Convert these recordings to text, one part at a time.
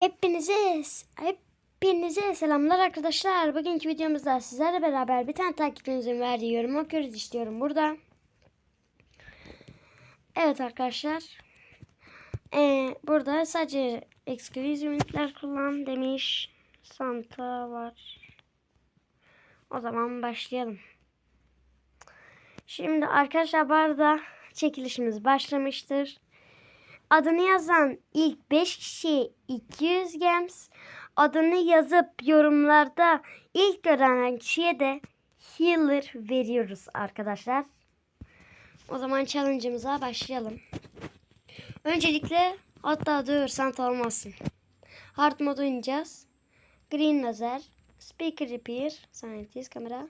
Hepinize hepinize selamlar arkadaşlar. Bugünkü videomuzda sizlerle beraber bir tane takipçinizin verdiği yorum okuyoruz istiyorum burada. Evet arkadaşlar. Ee, burada sadece exclusive unitler kullan demiş. Santa var. O zaman başlayalım. Şimdi arkadaşlar bu arada çekilişimiz başlamıştır. Adını yazan ilk 5 kişi 200 gems. Adını yazıp yorumlarda ilk gören kişiye de healer veriyoruz arkadaşlar. O zaman challenge'ımıza başlayalım. Öncelikle hatta dur Santa olmasın. Hard mod oynayacağız. Green lazer, speaker repair, scientist kamera,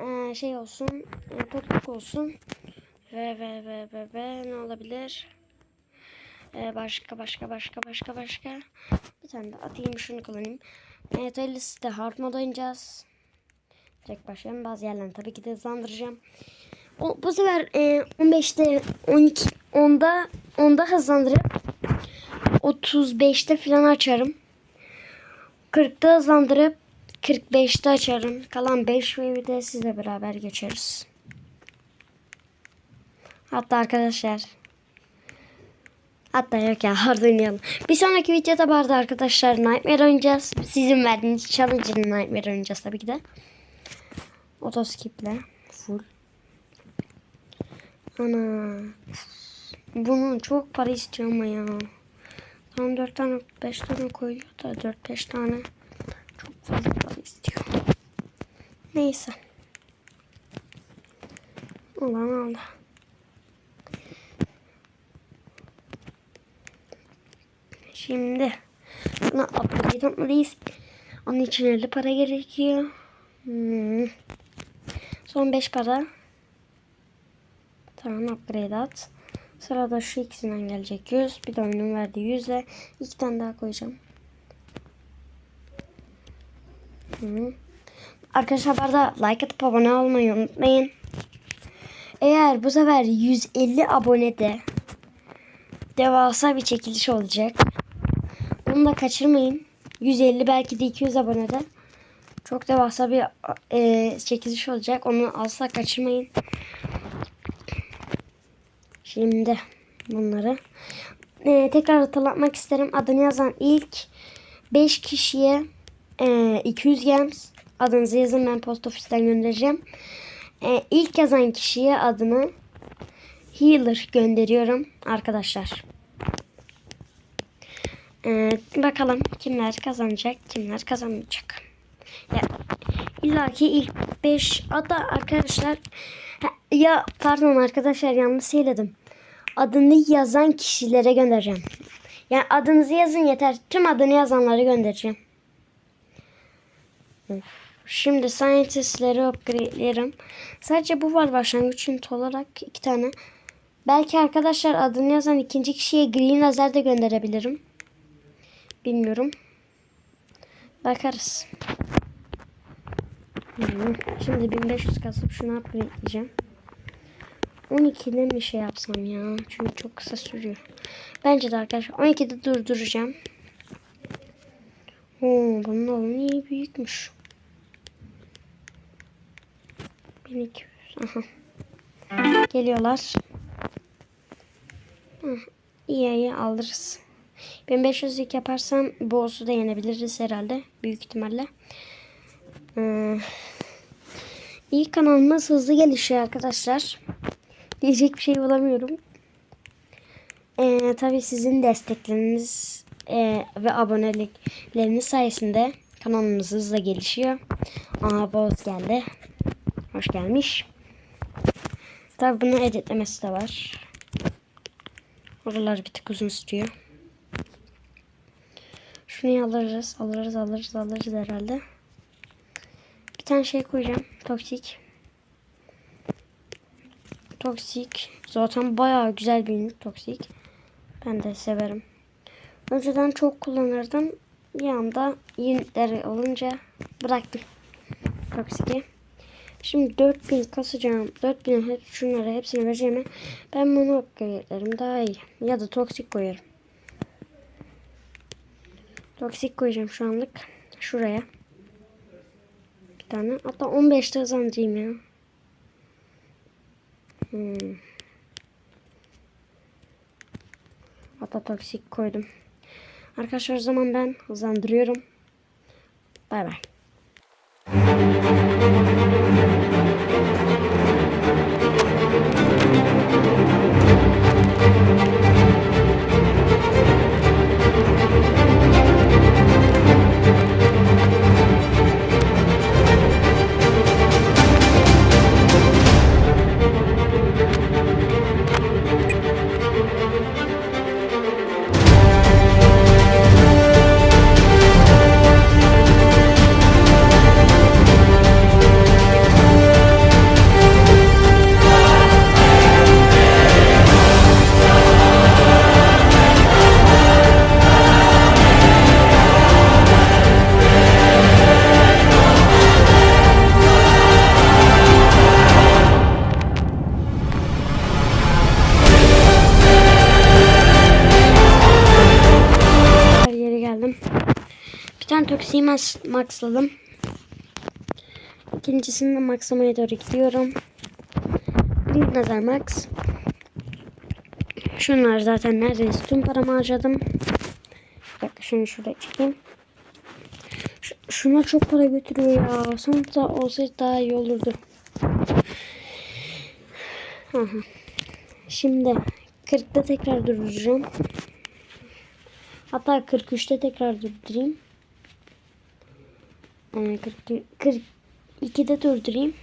ee, şey olsun, e, topluluk olsun. Ve ve ve ve ve ne olabilir? Ee, başka başka başka başka başka. Bir tane de atayım şunu kullanayım. Evet öyle hard mode oynayacağız. Direkt başlayalım. Bazı yerlerini tabii ki de hızlandıracağım. O, bu sefer e, 15'te 12 10'da 10'da hızlandırıp 35'te falan açarım. 40'ta hızlandırıp 45'te açarım. Kalan 5 wave'i de sizle beraber geçeriz. Hatta arkadaşlar Hatta yok ya hard oynayalım. Bir sonraki videoda vardı arkadaşlar Nightmare oynayacağız. Sizin verdiğiniz challenge'ın Nightmare oynayacağız tabii ki de. Otoskiple full. Ana. Bunun çok para istiyor ama ya. Tam 4 tane 5 tane koyuyor da 4-5 tane. Çok fazla para istiyor. Neyse. Ulan Allah. Şimdi buna upgrade atmalıyız. Onun için 50 para gerekiyor. Hmm. Son 5 para. Tamam upgrade at. Sırada şu ikisinden gelecek 100. Bir de oyunun verdiği 100 ile iki tane daha koyacağım. Hı. Arkadaşlar bu arada like atıp abone olmayı unutmayın. Eğer bu sefer 150 abonede devasa bir çekiliş olacak. Onu da kaçırmayın. 150 belki de 200 abonede. Çok devasa bir e, çekiliş olacak. Onu asla kaçırmayın. Şimdi bunları e, tekrar hatırlatmak isterim. Adını yazan ilk 5 kişiye e, 200 gems adınızı yazın ben post ofisten göndereceğim. E, ilk yazan kişiye adını healer gönderiyorum arkadaşlar. Ee, bakalım kimler kazanacak, kimler kazanmayacak. Ya illa ki ilk 5 hatta arkadaşlar ha, ya pardon arkadaşlar yanlış söyledim. Adını yazan kişilere göndereceğim. Yani adınızı yazın yeter. Tüm adını yazanları göndereceğim. Şimdi scientist'leri upgrade'lerim. Sadece bu var başlangıç ünit olarak iki tane. Belki arkadaşlar adını yazan ikinci kişiye green lazer de gönderebilirim. Bilmiyorum. Bakarız. Şimdi 1500 kasıp şunu upgrade'leyeceğim. 12'de mi şey yapsam ya? Çünkü çok kısa sürüyor. Bence de arkadaşlar 12'de durduracağım. Oo, bunun alanı iyi büyükmüş. 1200. Aha. Geliyorlar. Hı, iyi iyi alırız. 1500'lük yaparsam boss'u da yenebiliriz herhalde. Büyük ihtimalle. Ee, iyi kanalımız hızlı gelişiyor arkadaşlar. Diyecek bir şey bulamıyorum. Ee, tabii sizin destekleriniz e, ve abonelikleriniz sayesinde kanalımız hızla gelişiyor. Aa boss geldi. Hoş gelmiş. Tabii bunun editlemesi de var. Oralar bir tık uzun sürüyor. Şunu alırız, alırız, alırız, alırız herhalde. Bir tane şey koyacağım. Toksik. Toksik. Zaten bayağı güzel bir ünit toksik. Ben de severim. Önceden çok kullanırdım. Bir anda unitleri olunca bıraktım. Toksiki. Şimdi 4000 kasacağım. 4000 hep şunları hepsini vereceğime ben bunu upgrade'lerim daha iyi. Ya da toksik koyarım. Toksik koyacağım şu anlık. Şuraya. Bir tane. Hatta 15 de hızlandırayım ya. Hmm. Hatta toksik koydum. Arkadaşlar o zaman ben hızlandırıyorum. Bay bay. Mas- maxladım. İkincisini de maxlamaya doğru gidiyorum. Bir nazar max. Şunlar zaten neredeyse tüm paramı harcadım. Bir dakika şunu şuraya çekeyim. Ş- şuna çok para götürüyor ya. Sonunda olsaydı daha iyi olurdu. Aha. Şimdi 40'ta tekrar durduracağım. Hatta 43'te tekrar durdurayım. Ee, 40, 42'de durdurayım.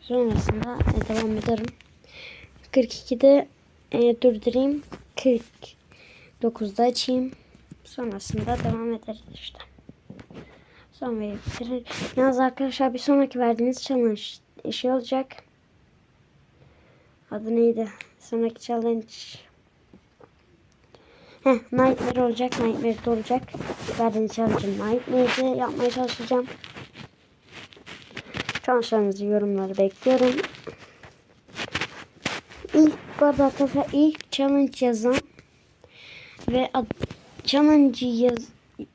Sonrasında e, devam ederim. 42'de e, durdurayım. 49'da açayım. Sonrasında devam ederiz işte. Son ve bitirir. Yalnız arkadaşlar bir sonraki verdiğiniz challenge işi olacak. Adı neydi? Sonraki challenge Heh, Nightmare olacak. Nightmare olacak. Verdiğiniz challenge'ın Nightmare'de yapmaya çalışacağım. Challenge'larınızı yorumları bekliyorum. İlk arkadaşlar ilk challenge yazan ve challenge yaz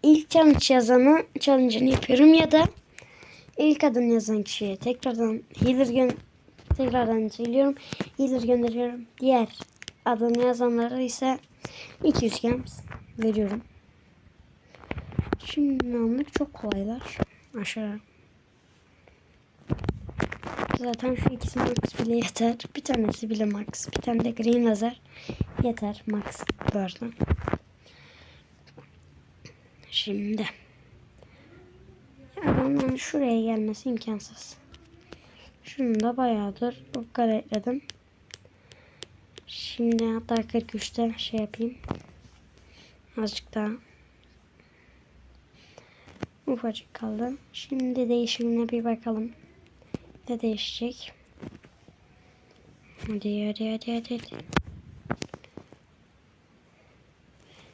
ilk challenge yazanı challenge'ını yapıyorum ya da ilk adını yazan kişiye tekrardan healer gön tekrardan söylüyorum. Healer gönderiyorum. Diğer adını yazanlara ise 200 gems veriyorum. Şimdi anlık çok kolaylar. Aşağı. Zaten şu ikisi max bile yeter. Bir tanesi bile max. Bir tane de green lazer yeter max bu arada. Şimdi. Adamın şuraya gelmesi imkansız. Şunu da bayağıdır kadar ekledim. Şimdi hatta 43'te şey yapayım. Azıcık daha. Ufacık kaldı. Şimdi değişimine bir bakalım. Ne değişecek? Hadi hadi hadi hadi. hadi.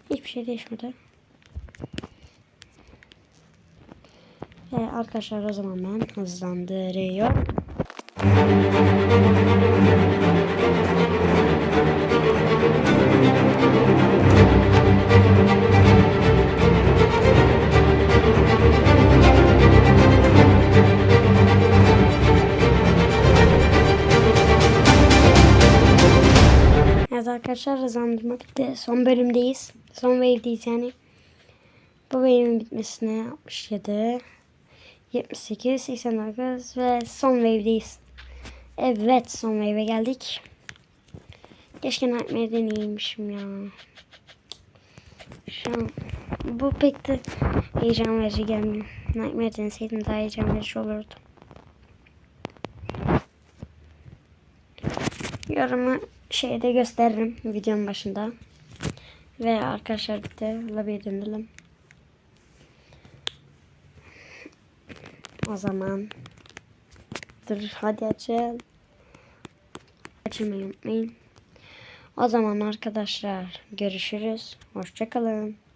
Hiçbir şey değişmedi. Ve arkadaşlar o zaman ben hızlandırıyorum. Evet arkadaşlar hızlandırma bitti. Son bölümdeyiz. Son wave'deyiz yani. Bu wave'in bitmesine 67, 78, 89 ve son wave'deyiz. Evet son wave'e geldik. Keşke Nightmare deneymişim ya. Şu an bu pek de heyecan verici gelmiyor. Nightmare deneseydim daha heyecan verici olurdu. Yorumu şeyde gösteririm videonun başında. Ve arkadaşlar bir de lobiye dönelim. O zaman dur hadi açalım. Açmayı unutmayın. O zaman arkadaşlar görüşürüz. Hoşçakalın.